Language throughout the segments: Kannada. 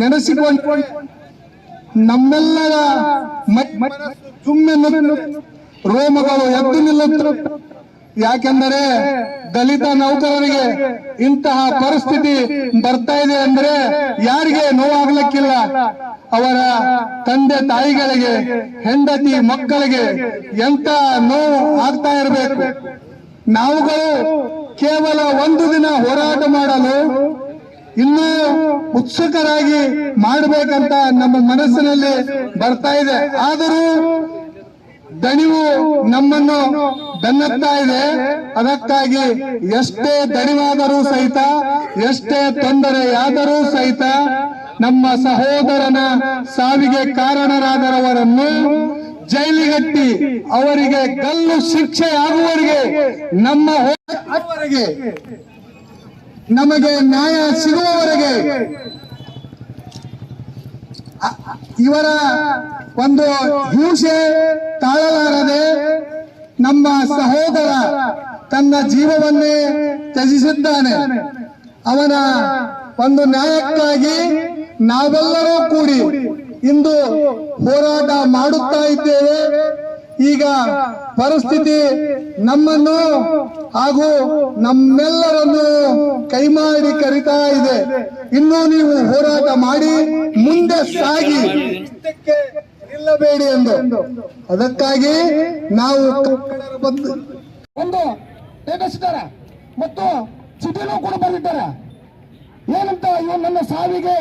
ನೆನೆಸಿಕೊಂಡು ನಮ್ಮೆಲ್ಲರ ಸುಮ್ಮನೆ. ರೋಮಗಳು ಎದ್ದು ನಿಲ್ಲುತ್ತವೆ ಯಾಕೆಂದರೆ ದಲಿತ ನೌಕರರಿಗೆ ಇಂತಹ ಪರಿಸ್ಥಿತಿ ಬರ್ತಾ ಇದೆ ಅಂದ್ರೆ ಯಾರಿಗೆ ನೋವಾಗ್ಲಿಕ್ಕಿಲ್ಲ. ಅವರ ತಂದೆ ತಾಯಿಗಳಿಗೆ, ಹೆಂಡತಿ ಮಕ್ಕಳಿಗೆ ಎಂತ ನೋವು ಆಗ್ತಾ ಇರಬೇಕು. ನಾವುಗಳು ಕೇವಲ ಒಂದು ದಿನ ಹೋರಾಟ ಮಾಡಲು ಇನ್ನೂ ಉತ್ಸುಕರಾಗಿ ಮಾಡಬೇಕಂತ ನಮ್ಮ ಮನಸ್ಸಿನಲ್ಲಿ ಬರ್ತಾ ಇದೆ. ಆದರೂ ದಣಿವು ನಮ್ಮನ್ನು ಬೆನ್ನತ್ತಾ ಇದೆ. ಅದಕ್ಕಾಗಿ ಎಷ್ಟೇ ದಣಿವಾದರೂ ಸಹಿತ, ಎಷ್ಟೇ ತೊಂದರೆಯಾದರೂ ಸಹಿತ ನಮ್ಮ ಸಹೋದರನ ಸಾವಿಗೆ ಕಾರಣರಾದರವರನ್ನು ಜೈಲಿಗಟ್ಟಿ ಅವರಿಗೆ ಗಲ್ಲು ಶಿಕ್ಷೆ ಆಗುವವರಿಗೆ ನಮ್ಮ ನಮಗೆ ನ್ಯಾಯ ಸಿಗುವವರೆಗೆ ಇವರ ಒಂದು ಹಿಂಸೆ ತಾಳಲಾರದೆ ನಮ್ಮ ಸಹೋದರ ತನ್ನ ಜೀವವನ್ನೇ ತ್ಯಜಿಸಿದ್ದಾನೆ. ಅವನ ಒಂದು ನ್ಯಾಯಕ್ಕಾಗಿ ನಾವೆಲ್ಲರೂ ಕೂಡಿ ಇಂದು ಹೋರಾಟ ಮಾಡುತ್ತಾ ಇದ್ದೇವೆ. ಈಗ ಪರಿಸ್ಥಿತಿ ನಮ್ಮನ್ನು ಹಾಗೂ ನಮ್ಮೆಲ್ಲರನ್ನು ಕೈಮಾಡಿ ಕರಿತಾ ಇದೆ. ಇನ್ನು ನೀವು ಹೋರಾಟ ಮಾಡಿ ಮುಂದೆ ಸಾಗಿ. ನಿಲ್ಲಬೇಡಿ ಎಂದು. ಅದಕ್ಕಾಗಿ ನಾವು ಒಂದು ಸ್ಟೇಟಸ್ ಇದ್ದಾರೆ ಮತ್ತು ಚಿಟಿನೂ ಕೂಡ ಬಂದಿದ್ದಾರೆ. ಏನಂತ ಇವರು ನನ್ನ ಸಾವಿಗೆ?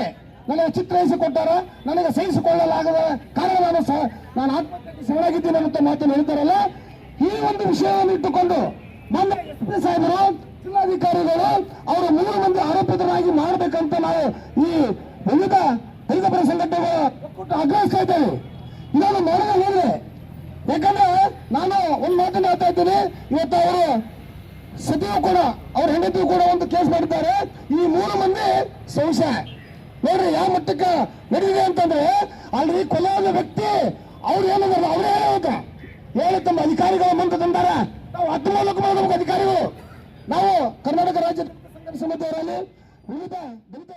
ನನಗೆ ಚಿತ್ರಹಿಸಿಕೊಟ್ಟಾರ ನನಗೆ ಸಹಿಸಿಕೊಳ್ಳಲಾಗದ ಕಾರಣ ನಾನು ನಾನು ಆತ್ಮಹತ್ಯೆಗೆ ಶರಣಾಗಿದ್ದೀನಿ ಅಂತ ಮಾತನ್ನು ಹೇಳ್ತಾರಲ್ಲ, ಈ ಒಂದು ವಿಷಯವನ್ನು ಇಟ್ಟುಕೊಂಡು ಪಿ ಸಾಹೇಬರು, ಜಿಲ್ಲಾಧಿಕಾರಿಗಳು ಅವರು ಮೂರು ಮಂದಿ ಆರೋಪಿತರಾಗಿ ಮಾಡಬೇಕಂತ ನಾವು ಈ ವಿವಿಧ ದಲಿತ ಪರ ಸಂಘಟನೆಗಳು ಆಗ್ರಹಿಸ್ತಾ ಇದ್ದೇವೆ. ಇದನ್ನು ನೋಡಿದ ಹೇಳಿದೆ ಯಾಕಂದ್ರೆ ನಾನು ಒಂದು ಮಾತನ್ನು ಹೇಳ್ತಾ ಇದ್ದೀನಿ, ಇವತ್ತು ಅವರು ಸತಿಯು ಕೂಡ, ಅವ್ರ ಹೆಂಡತಿಯು ಕೂಡ ಒಂದು ಕೇಸ್ ಮಾಡಿದ್ದಾರೆ. ಈ ಮೂರು ಮಂದಿ ಸಂಶಯ ನೋಡ್ರಿ ಯಾವ ಮಟ್ಟಕ್ಕೆ ನಡೆದಿದೆ ಅಂತಂದ್ರೆ ಅಲ್ರಿ ಕೊಲೆಯಾದ ವ್ಯಕ್ತಿ ಅವ್ರು ಏನಂದ್ರೆ ಅವರೇ ಹೇಳೋದ. ಹೇಳಿ ತಮ್ಮ ಅಧಿಕಾರಿಗಳ ಮುಂದೆ ತಂದಾರ. ನಾವು ಹತ್ತೊಂಬತ್ತು ಮಾಡಬೇಕು ಅಧಿಕಾರಿಗಳು. ನಾವು ಕರ್ನಾಟಕ ರಾಜ್ಯ ಸಮಿತಿಯವರಲ್ಲಿ ವಿವಿಧ ದಲಿತ